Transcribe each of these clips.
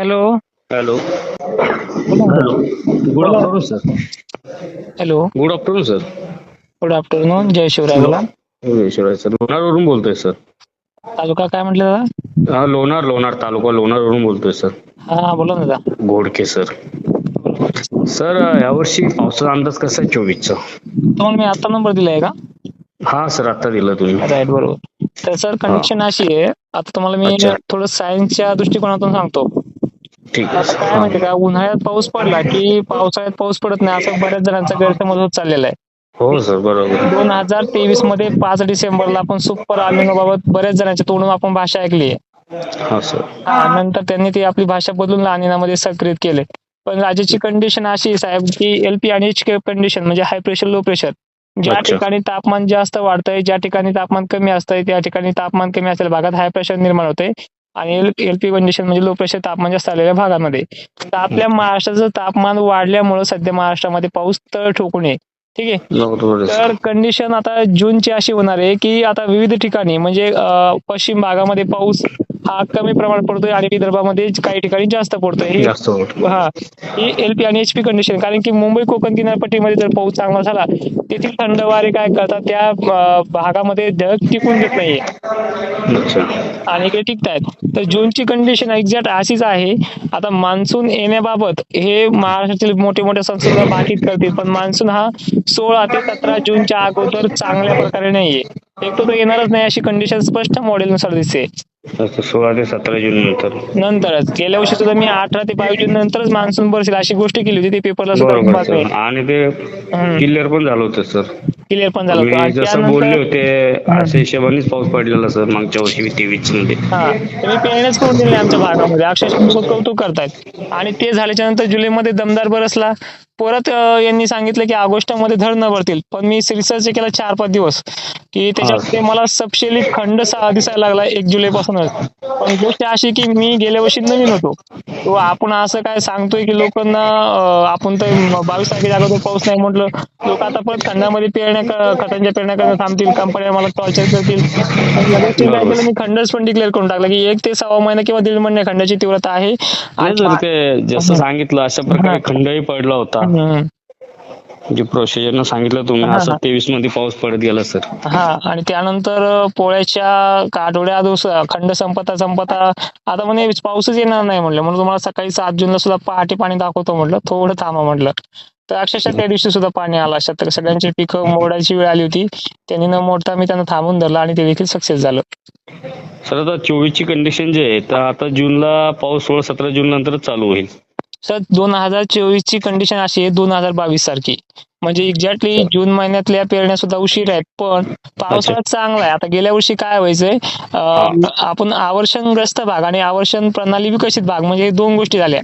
Hello. Hello. Hello. Good afternoon sir. Hello. Good afternoon sir. Good afternoon. जय शिवराय बोला. Shivaray sir. लोणारवरून बोलतोय sir. तालुका काय म्हटलं दादा? हा लोणार लोणार तालुका लोणारवरून बोलतोय सर. हा बोला ना दादा. गोडके सर. सर यावर्षी पावसाचा अंदाज कसा आहे चोवीसचा? तुम्हाला मी आता नंबर दिलाय का? हा सर आता दिला तुम्ही. राईट बरोबर. तर सर कंडिशन अशी आहे. आता तुम्हाला मी. थोडं सायन्सच्या दृष्टिकोनातून सांगतो. ठीक आहे. काय माहिती का उन्हाळ्यात पाऊस पडला की पावसाळ्यात पाऊस पडत नाही. असं बऱ्याच जणांचा गैरसमज होत चाललेला आहे. हो सर बरोबर. दोन हजार तेवीसमध्ये पाच डिसेंबरला आपण सुपर बाबत बऱ्याच जणांच्या तोंडून आपण भाषा ऐकली आहे. हा सर. हा नंतर त्यांनी ती आपली भाषा बदलून लानिनामध्ये सक्रिय केले. पण राज्याची कंडिशन अशी आहे, साहेब की एलपी आणि एच कंडिशन म्हणजे हाय प्रेशर लो प्रेशर ज्या अच्छा. ठिकाणी तापमान जास्त वाढतंय ज्या ठिकाणी तापमान कमी असतंय त्या ठिकाणी तापमान कमी असलेल्या भागात हाय प्रेशर निर्माण होते. आणि एलपी कंडिशन म्हणजे लो प्रेशर तापमान जास्त आलेल्या भागामध्ये. तर आपल्या महाराष्ट्राचं तापमान वाढल्यामुळे सध्या महाराष्ट्रामध्ये पाऊस तळ ठोकून आहे ठीक आहे? तर कंडिशन आता जूनची अशी होणार आहे की आता विविध ठिकाणी म्हणजे पश्चिम भागामध्ये पाऊस हा कमी प्रमाणात पडतोय आणि विदर्भामध्ये काही ठिकाणी जास्त पडतोय. हे हा. ही एलपी आणि एचपी कंडिशन कारण की मुंबई कोकण किनारपट्टीमध्ये जर पाऊस चांगला झाला तेथील थंड वारे काय करतात त्या भागामध्ये ढग टिकून देत नाहीये. आणि इकडे टिकतायत. तर जूनची कंडिशन एक्झॅक्ट अशीच आहे. आता मान्सून येण्याबाबत हे महाराष्ट्रातील मोठे मोठे संस्था भाकीत करतील पण मान्सून हा सोळा ते सतरा जूनच्या अगोदर चांगल्या प्रकारे नाहीये. एक तर तो येणारच नाही अशी कंडिशन स्पष्ट मॉडेलनुसार दिसते. अच्छा, सोळा ते सतरा जून नंतर नंतरच. गेल्या वर्षी सुद्धा मी अठरा ते बावीस जून नंतरच मान्सून बरसेल अशी गोष्ट केली होती ते पेपरला सुद्धा बरोबर बातमी सर. आणि ते क्लिअर पण झालं होतं सर. क्लिअर पण झालं होतं. तुम्ही आणि जसं बोलले त्यानंतर- होते अशा हिशोबानेच पाऊस पडलेला सर मागच्या वर्षी तेवीसमध्ये हा. तुम्ही पेरण्याच करून दिले आमच्या भागामध्ये. अक्षरशः लोक कौतुक करतायत. आणि ते झाल्याच्यानंतर जुलैमध्ये दमदार बरसला. परत यांनी सांगितलं की ऑगस्टमध्ये धड न भरतील. पण मी रिसर्च केला चार पाच दिवस की त्याच्यामध्ये मला सबशेली खंड दिसायला लागला एक जुलै पासूनच पण गोष्ट अशी की मी गेल्या वर्षी नवीन होतो. तो आपण असं काय सांगतोय की लोकांना आपण तर बावीस तारखेच्या अगोदर पाऊस नाही म्हटलं. लोक आता परत खंडामध्ये पेरण्या खतांच्या पेरण्या करणं थांबतील कंपन्या मला टॉर्चर करतील. मी खंडच पण डिक्लेअर करून टाकला की एक ते सव्वा महिना किंवा दीड महिने खंडाची तीव्रता आहे. जसं सांगितलं अशा प्रकारे खंडही पडला होता. जे प्रोसिजरनं सांगितलं तुम्ही असं. तेवीसमध्ये पाऊस पडत गेला सर. हा आणि त्यानंतर पोळ्याच्या आठवड्या दिवस खंड संपता संपता आता म्हणे पाऊसच येणार नाही म्हणलं. म्हणून तुम्हाला सकाळी सात जूनला सुद्धा पहाटे पाणी दाखवतो म्हटलं थोडं थांबा म्हटलं तर अक्षरशः त्या दिवशी सुद्धा पाणी आलं तर सगळ्यांची पिकं मोडायची वेळ आली होती. त्यांनी न मोडता मी त्यांना थांबून धरलं आणि ते देखील सक्सेस झालं. सर आता चोवीस ची कंडिशन जी आहे तर आता जूनला पाऊस सोळा सतरा जून नंतरच चालू होईल. सर दोन हजार चोवीस ची कंडिशन अशी आहे दोन हजार बावीस सारखी. म्हणजे एक्झॅक्टली जून महिन्यातल्या पेरण्या सुद्धा उशीर आहेत. पण पावसाळा चांगला आहे. आता गेल्या वर्षी काय व्हायचंय आपण आवर्षणग्रस्त भाग आणि आवर्षण प्रणाली विकसित भाग म्हणजे दोन गोष्टी झाल्या.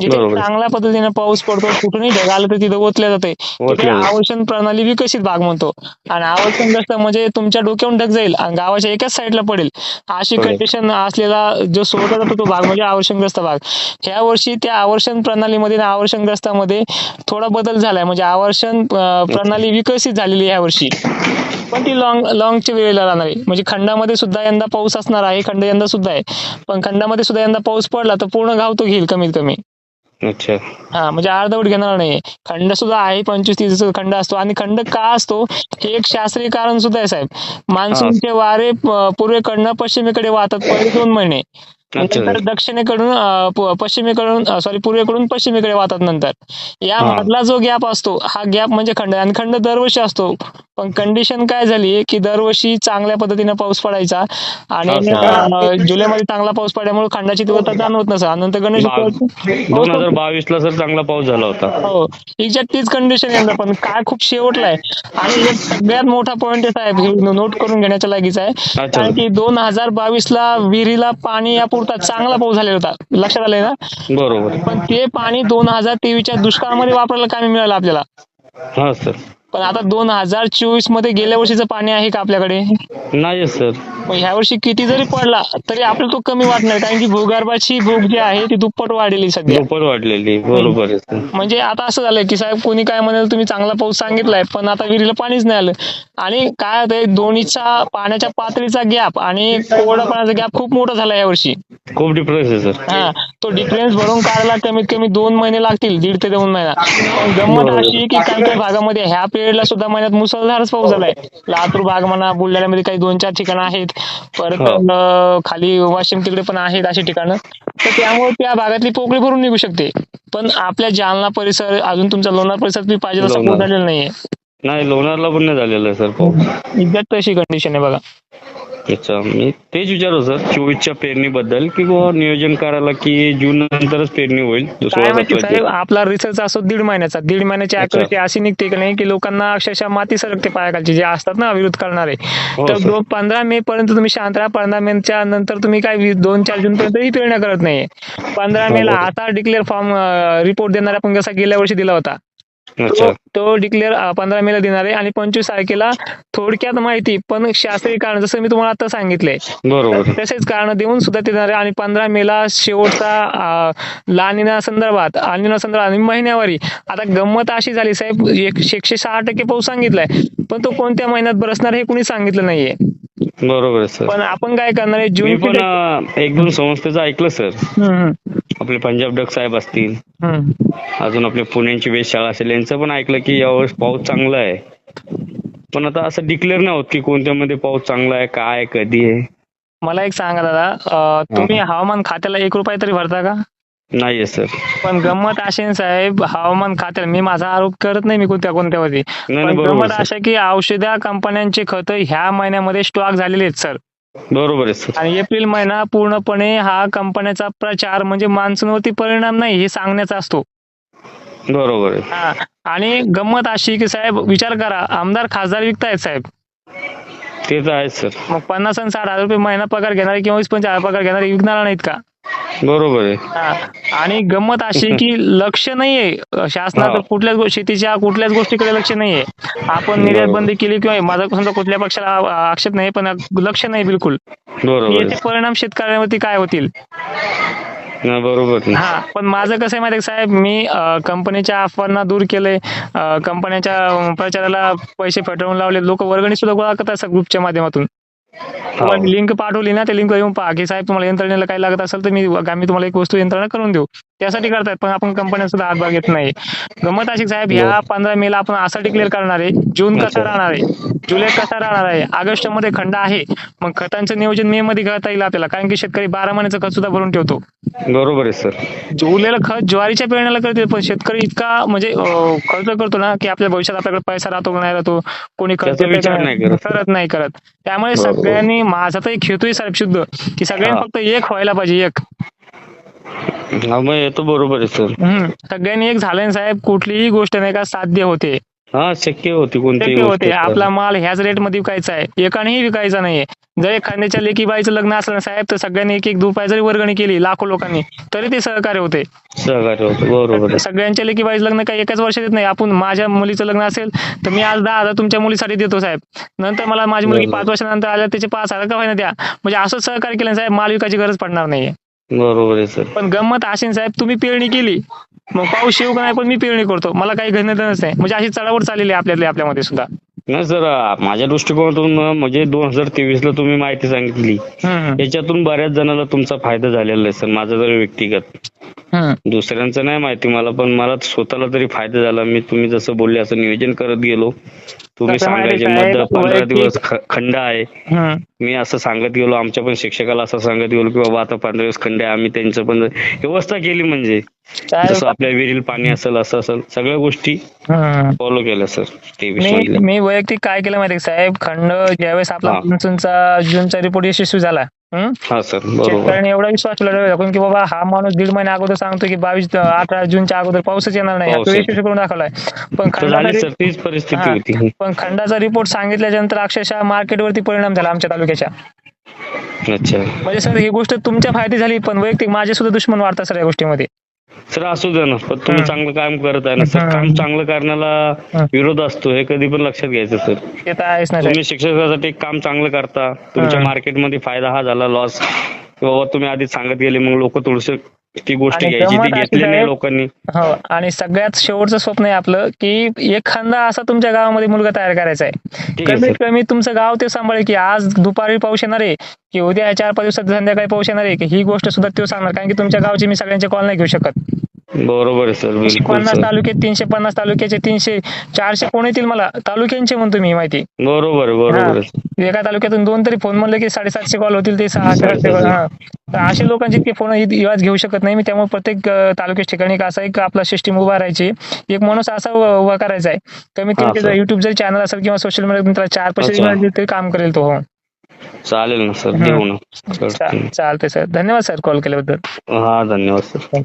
जिथे. चांगल्या पद्धतीने पाऊस पडतो कुठूनही ढग आलं तर तिथं ओतल्या जाते. तिथे. आवर्षण प्रणाली विकसित भाग म्हणतो. आणि आवर्षणग्रस्त म्हणजे तुमच्या डोक्यावरून ढग जाईल आणि गावाच्या एकाच साईडला पडेल. अशी. कंडिशन असलेला जो सोडला जातो तो भाग म्हणजे आवर्षणग्रस्त भाग. ह्या वर्षी त्या आवर्षण प्रणालीमध्ये आवर्षणग्रस्तामध्ये थोडा बदल झालाय. म्हणजे आवर्षण प्रणाली विकसित झालेली आहे ह्या वर्षी पण ती लॉंग लॉंगच्या वेळेला राहणार आहे. म्हणजे खंडामध्ये सुद्धा यंदा पाऊस असणार आहे खंड यंदा सुद्धा आहे. पण खंडामध्ये सुद्धा यंदा पाऊस पडला तर पूर्ण गाव तो घेईल कमीत कमी अच्छा. हा म्हणजे अर्धवट घेणार नाही खंड सुद्धा आहे पंचवीस तीस खंड असतो. आणि खंड का असतो? हे एक शास्त्रीय कारण सुद्धा आहे साहेब. मान्सूनचे वारे पूर्वेकडनं पश्चिमेकडे वाहतात पहिले दोन महिने. नंतर दक्षिणेकडून पश्चिमेकडून सॉरी पूर्वेकडून पश्चिमेकडे वाहतात नंतर. या. मधला जो गॅप असतो हा गॅप म्हणजे खंड. आणि खंड दरवर्षी असतो. पण कंडिशन काय झाली की दरवर्षी चांगल्या पद्धतीने पाऊस पडायचा. आणि जुलैमध्ये चांगला पाऊस पडल्यामुळे खंडाची तीव्रता जाणवत नसं नंतर गणेश दोन हजार बावीस ला सर चांगला पाऊस झाला होता. हो. एक्झॅक्ट तीच कंडिशन यंदा. पण काय खूप शेवटला आहे आणि सगळ्यात मोठा पॉईंट आहे. साहेब नोट करून घेण्याच्या लागीचा आहे. कारण की दोन हजार बावीस ला विहिरीला पाणी यापुरता चांगला पाऊस झालेला होता. लक्षात आलंय ना? बरोबर. पण ते पाणी दोन हजार तेवीसच्या दुष्काळामध्ये वापरायला कामी मिळालं आपल्याला? हा सर. पण आता दोन हजार चोवीसमध्ये गेल्या वर्षीचं पाणी आहे का आपल्याकडे? नाही सर. मग ह्या वर्षी किती जरी पडला तरी आपल्याला तो कमी वाटणार कारण की भूगर्भाची भूक जी आहे ती दुप्पट वाढलेली सध्या. दुप्पट वाढलेली बरोबर आहे सर. म्हणजे आता असं झालंय की साहेब कोणी काय म्हणेल तुम्ही चांगला पाऊस सांगितलाय पण आता विहिरीला पाणीच नाही आलं. आणि काय होतंय दोन्हीचा पाण्याच्या पातळीचा गॅप आणि कोरडा पाण्याचा गॅप खूप मोठा झाला यावर्षी खूप डिफरन्स आहे सर हा तो डिफरन्स भरून काढायला कमीत कमी दोन महिने लागतील दीड ते दोन महिना. पण गंमत अशी आहे की काही काही भागामध्ये ह्या पिरियडला सुद्धा महिन्यात मुसळधारच पाऊस झालाय. लातूर भाग म्हणा बुलढाण्यामध्ये काही दोन चार ठिकाणं आहेत. परत हो. खाली वाशिम तिकडे पण आहेत अशी ठिकाणं. तर त्यामुळे त्या भागातली पोकळी भरून निघू शकते. पण आपल्या जालना परिसर अजून तुमचा लोणार परिसर तुम्ही पाहिजे. पाऊस झालेला नाहीये. नाही लोणारला पण नाही झालेलं आहे सर पाऊस. एक्झॅक्ट तशी कंडिशन आहे बघा. अच्छा मी तेच विचारतो सर चोवीसच्या पेरणीबद्दल की बुवा नियोजन करायला की जून नंतरच पेरणी होईल काय सोळा माहिती साहेब सतरा आपला रिसर्च असतो दीड महिन्याचा दीड महिन्याची अच्छा. अॅक्युरेसी अशी निघते की नाही की लोकांना अक्षरशः माती सरकते पायाखालची जे असतात ना विरोध करणारे हो, तर सर. दो- पंधरा मे पर्यंत तुम्ही शांत राहा पंधरा मेच्या नंतर तुम्ही काय वीस- दोन चार जून पर्यंत ही पेरण्या करत नाहीये पंधरा हो, मेला बरोबर. आता डिक्लेअर फॉर्म रिपोर्ट देणार आपण कसा गेल्या वर्षी दिला होता तो- तो डिक्लेअर पंधरा मेला देणार आहे आणि पंचवीस तारखेला थोडक्यात माहिती पण शास्त्रीय कारण जसं मी तुम्हाला आता सांगितलंय. बरोबर. तसेच कारण देऊन सुद्धा ते देणार आहे आणि पंधरा मेला शेवटचा अं, लानिना संदर्भात अनिना संदर्भात आणि महिन्यावारी. आता गंमत अशी झाली साहेब एक- एकशे सहा टक्के पाऊस सांगितलाय पण तो कोणत्या महिन्यात बरसणार हे कुणी सांगितलं नाहीये. बरोबर सर. पण आपण काय करणार आहे मी जून पण एक दोन संस्थेचं ऐकलं सर. आपले पंजाब डक साहेब असतील. अजून आपले पुण्याची वेधशाळा असेल यांचं पण ऐकलं की यावेळेस पाऊस चांगला आहे. पण आता असं डिक्लेअर नाही होत की कोणत्या मध्ये पाऊस चांगला आहे काय कधी आहे. मला एक सांगा दादा तुम्ही हवामान खात्याला एक रुपये तरी भरता का? नाहीये सर. पण गंमत अशी साहेब हवामान खात्याला मी माझा आरोप करत नाही मी कोणत्या कोणत्यावरती. नाही गंमत अशा की औषधा कंपन्यांचे खत ह्या महिन्यामध्ये स्टॉक झालेले आहेत सर. बरोबर आहे सर. आणि एप्रिल महिना पूर्णपणे हा कंपन्याचा प्रचार म्हणजे मान्सूनवरती परिणाम नाही हे सांगण्याचा असतो. बरोबर आहे. हा. आणि गंमत अशी की साहेब विचार करा आमदार खासदार विकतायत साहेब. ते तर आहेच सर. मग पन्नास आणि साठ हजार रुपये महिना पगार घेणारे किंवा वीस पंचवीस हजार पगार घेणारे विकणार नाहीत का? बरोबर आहे. हा. आणि गंमत अशी की लक्ष नाहीये. शासनाचं हा. कुठल्याच गो- शेतीच्या कुठल्याच गोष्टीकडे लक्ष नाहीये. आपण निर्यात बरोबर. बंदी केली किंवा माझा समजा कुठल्या पक्षाला आ- आक्षेप नाही पण लक्ष नाही बिलकुल. बरोबर याचे आहे परिणाम शेतकऱ्यांवरती काय होतील? बरोबर आहे. हा पण माझं कसं आहे माहिती आहे का साहेब? मी अं, कंपनीच्या अफवांना दूर केलंय. अं, कंपन्याच्या प्रचाराला पैसे फेटळून लावले लोक वर्गणी सुद्धा गोळा करतात ग्रुपच्या माध्यमातून. तुम्हाला लिंक पाठवली ना त्या लिंक येऊन पहा. की साहेब तुम्हाला यंत्रणेला काही लागत असेल तर मी आम्ही तुम्हाला एक वस्तू यंत्रणा करून देऊ. त्यासाठी करतायत पण आपण कंपन्या सुद्धा हातभाग घेत नाही. गमत अशी साहेब ह्या पंधरा मेला आपण असं डिक्लेअर करणार आहे. जून कसा. राहणार आहे? जुलै कसा राहणार आहे? ऑगस्टमध्ये खंड आहे. मग खतांचं नियोजन मे मध्ये करता येईल आपल्याला. कारण की शेतकरी बारा महिन्याचं खत सुद्धा भरून ठेवतो. बरोबर आहे सर. उरलेलं खत ज्वारीच्या पेरण्याला करते पण शेतकरी इतका म्हणजे खर्च करतो ना की आपल्या भविष्यात आपल्याकडे पैसा राहतो नाही राहतो कोणी खर्च करत. नाही करत. त्यामुळे. सगळ्यांनी माझा तर एक हेतू साहेब शुद्ध की सगळ्यांनी. फक्त एक व्हायला पाहिजे एक. मग बरोबर आहे सर. सगळ्यांनी एक झालं ना साहेब कुठलीही गोष्ट नाही का साध्य होते. हा शक्य होती गोष्ट होते. आपला माल ह्याच रेटमध्ये विकायचा आहे. एकानेही विकायचा नाहीये. जर एखाद्याच्या लेकी बाईचं लग्न असलं ना साहेब तर सगळ्यांनी एक एक दुपाय जरी वर्गणी केली लाखो लोकांनी तरी ते सहकार्य होते. सहकार्य होतं बरोबर आहे. सगळ्यांच्या लेकी बाईचं लग्न काही एकाच वर्षात येत नाही. आपण माझ्या मुलीचं लग्न असेल तर मी आज दहा हजार तुमच्या मुलीसाठी देतो साहेब. नंतर मला माझी मुलगी. पाच वर्षानंतर आल्या त्याचे पाच हजार का होईना द्या. म्हणजे असं सहकार्य केलं साहेब माल विकायची गरज पडणार नाहीये. बरोबर आहे सर. पण गंमत अशी साहेब तुम्ही पेरणी केली मग पाऊस येऊ का नाही पण मी पेरणी करतो. मला काही घेणं नाही. म्हणजे अशी चढावड चाललेली आहे आपल्यातली आपल्यामध्ये सुद्धा. नाही सर माझ्या दृष्टिकोनातून म्हणजे दोन हजार तेवीस ला तुम्ही माहिती सांगितली. याच्यातून बऱ्याच जणांना तुमचा फायदा झालेला आहे सर माझा जर व्यक्तिगत. दुसऱ्यांचं नाही माहिती मला पण मला स्वतःला तरी फायदा झाला. मी तुम्ही जसं बोलले असं नियोजन करत गेलो. तुम्ही सांगायचे पंधरा दिवस खंड आहे. मी असं सांगत गेलो आमच्या पण शिक्षकाला असं सांगत गेलो की बाबा आता पंधरा दिवस खंड आहे आम्ही त्यांचं पण व्यवस्था केली म्हणजे. जसं आपल्या विहिरील पाणी असेल असं असेल सगळ्या गोष्टी. फॉलो केल्या सर तेवीस मी वैयक्तिक काय केलं माहिती साहेब? खंड ज्यावेळेस आपला जूनचा रिपोर्ट यशस्वी झाला हा? शेतकऱ्यांनी एवढा विश्वास ठेवला की बाबा हा माणूस दीड महिन्या अगोदर सांगतो की बावीस अठरा जूनच्या अगोदर पाऊसच येणार नाही. करून दाखवलाय. पण खंडाचा पण खंडाचा रिपोर्ट सांगितल्याच्या नंतर अक्षरशः मार्केटवरती परिणाम झाला आमच्या तालुक्याच्या. अच्छा. म्हणजे सर ही गोष्ट तुमच्या फायदी झाली पण वैयक्तिक माझे सुद्धा दुश्मन वाढतात सर या गोष्टीमध्ये. सर असू द्या ना पण तुम्ही. चांगलं काम करत आहे ना सर. काम चांगलं करण्याला. विरोध असतो हे कधी पण लक्षात घ्यायचं सर ते तर आहेच ना तुम्ही शिक्षकासाठी काम चांगलं करता तुमच्या. मार्केटमध्ये फायदा हा झाला लॉस बाबा तुम्ही आधी सांगत गेले मग लोक थोडस ती गोष्ट आणि घ्यायची ती गंमत अशी घेतली नाही आहे- लोकांनी. हो आणि सगळ्यात शेवटचं स्वप्न आहे आपलं की एखादा असा तुमच्या गावामध्ये मुलगा तयार करायचा आहे. ठीक आहे कमीत कमी तुमचं गाव ते सांभाळेल की आज दुपारी पाऊस येणार आहे की उद्या चार पाच दिवसात संध्याकाळी पाऊस येणार आहे की ही गोष्ट सुद्धा तो सांगणार कारण की तुमच्या गावची मी सगळ्यांचे कॉल नाही घेऊ शकत. बरोबर आहे सर. बिलकुल पन्नास सर. तालुक्यात तीनशे पन्नास तालुक्याचे तीनशे चारशे कोण येतील मला? तालुक्यांचे म्हणतो मी माहिती. बरोबर आहे, बरोबर आहे. एका तालुक्यातून दोन तरी फोन म्हणलं की साडेसातशे कॉल होतील ते सहाशे आठशे call, हा. तर असे लोकांचे इतके फोन इवाज घेऊ शकत नाही मी त्यामुळे प्रत्येक अं, तालुक्याच्या ठिकाणी एक असा एक आपला सिस्टीम उभा राहायची. एक माणूस असा उ- उभा करायचा आहे. कमीत हा, कमी सर. युट्यूब जर चॅनल असेल किंवा सोशल मीडिया त्याला चार पैसे अच्छा. मिळाले तरी काम करेल तो हो. चालेल ना सर. देऊ ना. चा- चालतंय सर. धन्यवाद सर कॉल केल्याबद्दल. हा धन्यवाद सर.